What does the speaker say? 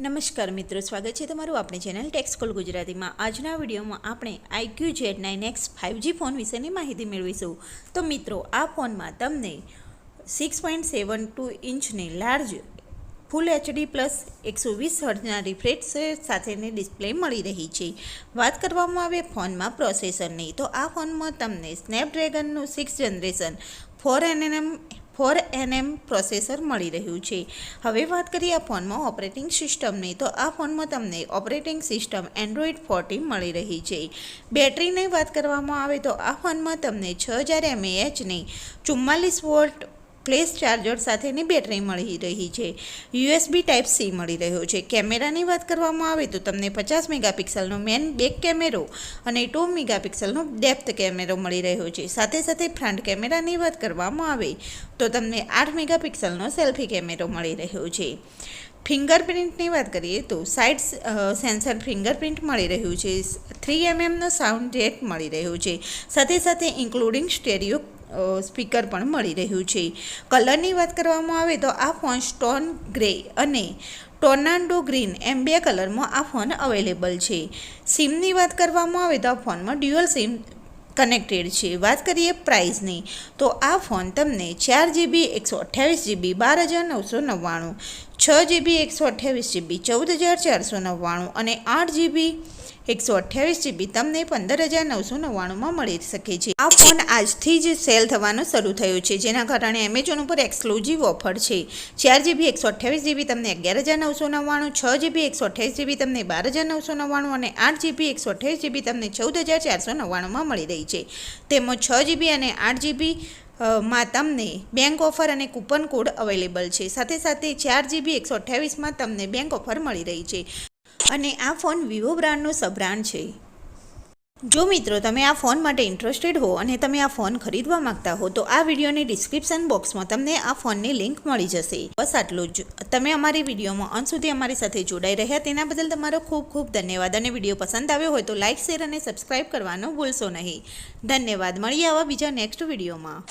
નમસ્કાર મિત્રો, સ્વાગત છે તમારું આપણી ચેનલ ટેક્સ સ્કૂલ ગુજરાતીમાં. આજના વિડીયોમાં આપણે iQOO Z nine X five G phone વિશેની માહિતી મેળવીશું. તો મિત્રો, આ ફોનમાં તમને સિક્સ પોઈન્ટ સેવન ટુ ઇંચની લાર્જ, ફૂલ એચડી પ્લસ એકસો વીસ હર્ટના રિફ્રેશ સાથેની ડિસ્પ્લે મળી રહી છે. વાત કરવામાં આવે ફોનમાં પ્રોસેસરની, તો આ ફોનમાં તમને સ્નેપડ્રેગનનું six generation four NM four NM processor મળી રહ્યું છે. હવે વાત કરીએ આ ફોનમાં ઓપરેટિંગ સિસ્ટમની, તો આ ફોનમાં તમને ઓપરેટિંગ સિસ્ટમ એન્ડ્રોઈડ ફોર્ટી મળી રહી છે. બેટરીની વાત કરવામાં આવે તો આ ફોનમાં તમને છ હજાર એમએએચની ચુમ્માલીસ વોલ્ટ પ્લેસ ચાર્જર સાથેની બેટરી મળી રહી છે. યુએસબી ટાઈપ સી મળી રહ્યો છે. કેમેરાની વાત કરવામાં આવે તો તમને પચાસ મેગાપિક્સલનો મેન બેક કેમેરો અને ટુ મેગાપિક્સલનો ડેપ્થ કેમેરો મળી રહ્યો છે. સાથે સાથે ફ્રન્ટ કેમેરાની વાત કરવામાં આવે તો તમને આઠ મેગાપિક્સલનો સેલ્ફી કેમેરો મળી રહ્યો છે. ફિંગરપ્રિન્ટની વાત કરીએ તો સાઇડ સેન્સર ફિંગરપ્રિન્ટ મળી રહ્યું છે, થ્રી એમએમનો સાઉન્ડ જેક મળી રહ્યો છે, સાથે સાથે ઇન્ક્લુડિંગ સ્ટેરિયો સ્પીકર પણ મળી રહ્યું છે. કલરની વાત કરવામાં આવે તો આ ફોન સ્ટોન ગ્રે અને ટોર્નાન્ડો ગ્રીન એમ બે કલરમાં આ ફોન અવેલેબલ છે. સિમની વાત કરવામાં આવે તો આ ફોનમાં ડ્યુઅલ સિમ કનેક્ટેડ છે. વાત કરીએ પ્રાઇસની તો આ ફોન તમને ચાર જીબી, એકસો અઠ્યાવીસ જીબી, બાર હજાર નવસો નવ્વાણું છ જીબી એકસો અઠ્યાવીસ જીબી ચૌદ હજાર ચારસો નવ્વાણું અને આઠ જીબી એકસો અઠ્યાવીસ જીબી તમને પંદર હજાર નવસો નવ્વાણુંમાં મળી શકે છે. આ ફોન આજથી જ સેલ થવાનો શરૂ થયો છે, જેના કારણે એમેઝોન ઉપર એક્સક્લુઝિવ ઓફર છે. ચાર જીબી એકસો અઠ્યાવીસ જીબી તમને અગિયાર હજાર નવસો નવ્વાણું, છ જીબી એકસો અઠ્યાવીસ જીબી તમને બાર હજાર નવસો નવ્વાણું અને આઠ જીબી એકસો અઠ્યાવીસ જીબી તમને ચૌદ હજાર ચારસો નવ્વાણુંમાં મળી રહી છે. તેમાં છ જીબી અને આઠ જીબી માં તમને બેંક ઓફર અને કૂપન કોડ અવેલેબલ છે. સાથે સાથે ચાર જીબી એકસો અઠ્યાવીસમાં તમને બેંક ઓફર મળી રહી છે. અને આ ફોન વિવો બ્રાન્ડનો સબ્રાન્ડ છે. જો મિત્રો તમે આ ફોન માટે ઇન્ટરેસ્ટેડ હો અને તમે આ ફોન ખરીદવા માંગતા હો, તો આ વિડીયોની ડિસ્ક્રિપ્શન બોક્સમાં તમને આ ફોનની લિંક મળી જશે. બસ આટલું જ. તમે અમારી વિડીયોમાં અંત સુધી અમારી સાથે જોડાઈ રહ્યા, તેના બદલ તમારો ખૂબ ખૂબ ધન્યવાદ. અને વીડિયો પસંદ આવ્યો હોય તો લાઇક શેર અને સબસ્ક્રાઈબ કરવાનું ભૂલશો નહીં. ધન્યવાદ. મળીએ આવા બીજા નેક્સ્ટ વિડીયોમાં.